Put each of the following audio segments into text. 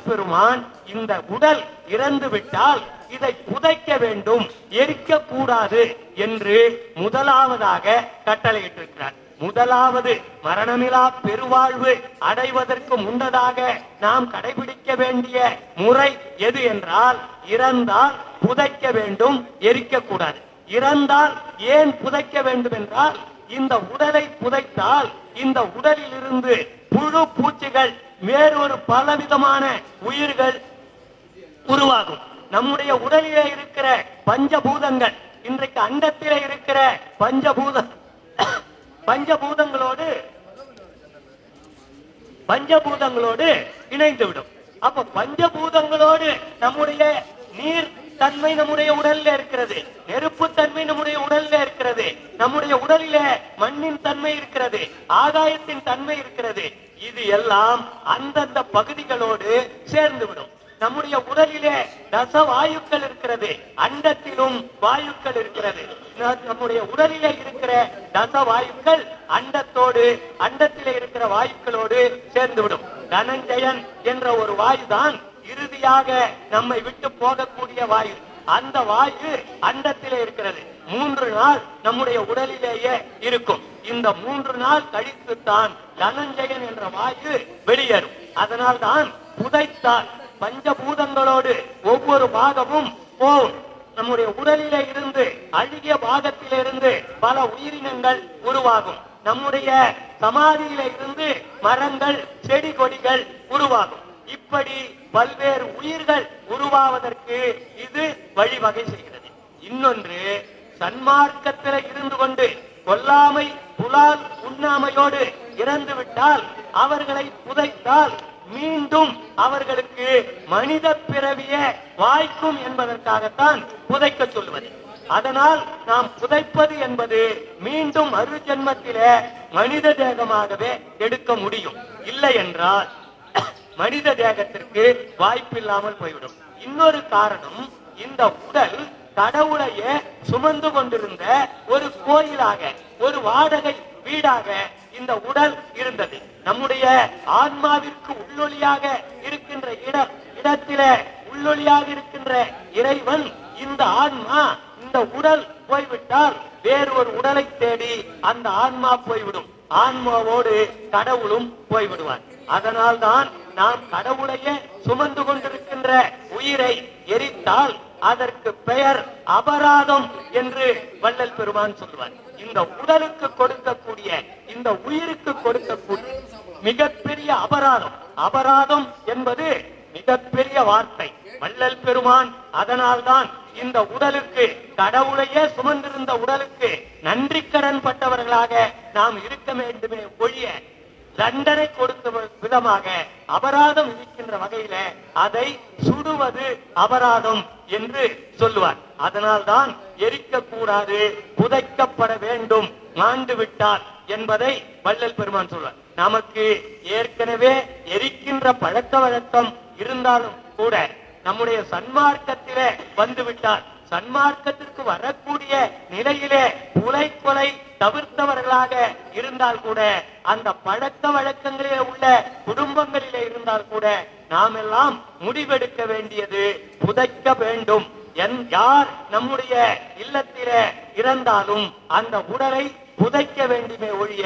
பெருமான் இந்த உடல் இறந்து விட்டால் இதை புதைக்க வேண்டும் எரிக்க கூடாது என்று முதலாவதாக கட்டளையிட்டிருக்கிறார். முதலாவது மரணமிலா பெருவாழ்வு அடைவதற்கு முன்னதாக நாம் கடைபிடிக்க வேண்டிய முறை எது என்றால் இறந்தால் புதைக்க வேண்டும் எரிக்க கூடாது. இறந்தால் ஏன் புதைக்க வேண்டும் என்றால் இந்த உடலை புதைத்தால் இந்த உடலில் இருந்து புழு பூச்சிகள் வேறொரு பலவிதமான உயிர்கள் உருவாகும். நம்முடைய உடலிலே இருக்கிற பஞ்சபூதங்கள் இன்றைக்கு அண்டத்திலே இருக்கிற பஞ்சபூத பஞ்சபூதங்களோடு பஞ்சபூதங்களோடு இணைந்து விடும் அப்ப பஞ்சபூதங்களோடு நம்முடைய நீர் தன்மை நம்முடைய உடல்ல இருக்கிறது. நெருப்பு தன்மை நம்முடைய உடல்ல இருக்கிறது. நம்முடைய உடலில மண்ணின் தன்மை இருக்கிறது. ஆகாயத்தின் தன்மை இருக்கிறது. இது எல்லாம் அந்தந்த பகுதிகளோடு சேர்ந்து விடும். நம்முடைய உடலிலே ரச வாயுக்கள் இருக்கிறது. அண்டத்திலும் வாயுக்கள் இருக்கிறது. நம்முடைய உடலிலே இருக்கிற ரச வாயுக்கள் அண்டத்தோடு அண்டத்திலே இருக்கிற வாயுக்களோடு சேர்ந்துவிடும் தனஞ்சயன் என்ற ஒரு வாயுதான் வழியாக நம்மை விட்டு போகக்கூடிய வாயு அந்த வாயு அண்டத்திலே இருக்கிறது. மூன்று நாள் நம்முடைய உடலிலேயே இருக்கும். இந்த மூன்று நாள் கழித்து தான் தனஞ்சயன் என்ற வாயு வெளியேறும். அதனால் தான் புதைத்தால் பஞ்சபூதங்களோடு ஒவ்வொரு பாகமும் போகும். நம்முடைய உடலிலே இருந்து அழுகிய பாகத்திலிருந்து பல உயிரினங்கள் உருவாகும். நம்முடைய சமாதியில இருந்து மரங்கள் செடி கொடிகள் உருவாகும். இப்படி பல்வேறு உயிர்கள் உருவாவதற்கு இது வழிவகை செய்கிறது. இன்னொன்று சன்மார்க்கத்தில இருந்து கொண்டு கொல்லாமை புலால் உண்ணாமையோடு இறந்து விட்டால் அவர்களை புதைத்தால் மீண்டும் அவர்களுக்கு மனித பிறவிய வாய்க்கும் என்பதற்காகத்தான் புதைக்க சொல்லுவது அதனால் நாம் புதைப்பது என்பது மீண்டும் மறு ஜென்மத்திலே மனித தேகமாகவே எடுக்க முடியும். இல்லை என்றால் மனித தேகத்திற்கு வாய்ப்பில்லாமல் போய்விடும். இன்னொரு காரணம் இந்த உடல் கடவுளையே சுமந்து கொண்டிருந்த ஒரு கோயிலாக ஒரு வாடகை வீடாக இந்த உடல் இருந்தது. நம்முடைய ஆன்மாவிற்கு உள்ளொளியாக இருக்கின்ற இடம் இடத்தில உள்ளொளியாக இருக்கின்ற இறைவன் இந்த ஆன்மா இந்த உடல் போய்விட்டால் வேறு ஒரு உடலை தேடி அந்த ஆன்மா போய்விடும். ஆன்மாவோடு கடவுளும் போய்விடுவார். அதனால் தான் நாம் கடவுளையே சுமந்து கொண்டிருக்கின்ற உயிரை எரித்தால் அதற்கு பெயர் அபராதம் என்று வள்ளல் பெருமான் சொல்வார் இந்த உடலுக்கு கொடுக்கக்கூடிய இந்த உயிருக்கு கொடுக்கக்கூடிய மிகப்பெரிய அபராதம். அபராதம் என்பது மிகப்பெரிய வார்த்தை. வள்ளல் பெருமான் அதனால்தான் இந்த உடலுக்கு கடவுளையே சுமந்திருந்த உடலுக்கு நன்றி கடன் பட்டவர்களாக நாம் இருக்க வேண்டுமே ஒழிய தண்டனை கொடுத்த விதமாக அபராதம் விதிக்கின்ற வகையில அதை சுடுவது அபராதம் என்று சொல்லுவார். அதனால்தான் எரிக்க கூடாது புதைக்கப்பட வேண்டும் மாண்டு விட்டார் என்பதை வள்ளல் பெருமான் சொல்வார் நமக்கு ஏற்கனவே எரிக்கின்ற பழக்க வழக்கம் இருந்தாலும் கூட நம்முடைய சன்மார்க்கத்திலே வந்துவிட்டார் சன்மார்க்கத்திற்கு வரக்கூடிய நிலையிலே உலை கொலை தவிர்த்தவர்களாக இருந்தால் கூட அந்த பழக்க வழக்கங்களிலே உள்ள குடும்பங்களிலே இருந்தால் கூட நாம் எல்லாம் முடிவெடுக்க வேண்டியது புதைக்க வேண்டும். என் யார் நம்முடைய இல்லத்திலே இறந்தாலும் அந்த உடலை புதைக்க வேண்டுமே ஒழிய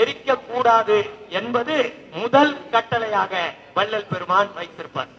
எரிக்க கூடாது என்பது முதல் கட்டளையாக வள்ளல் பெருமான் வைத்திருப்பார்.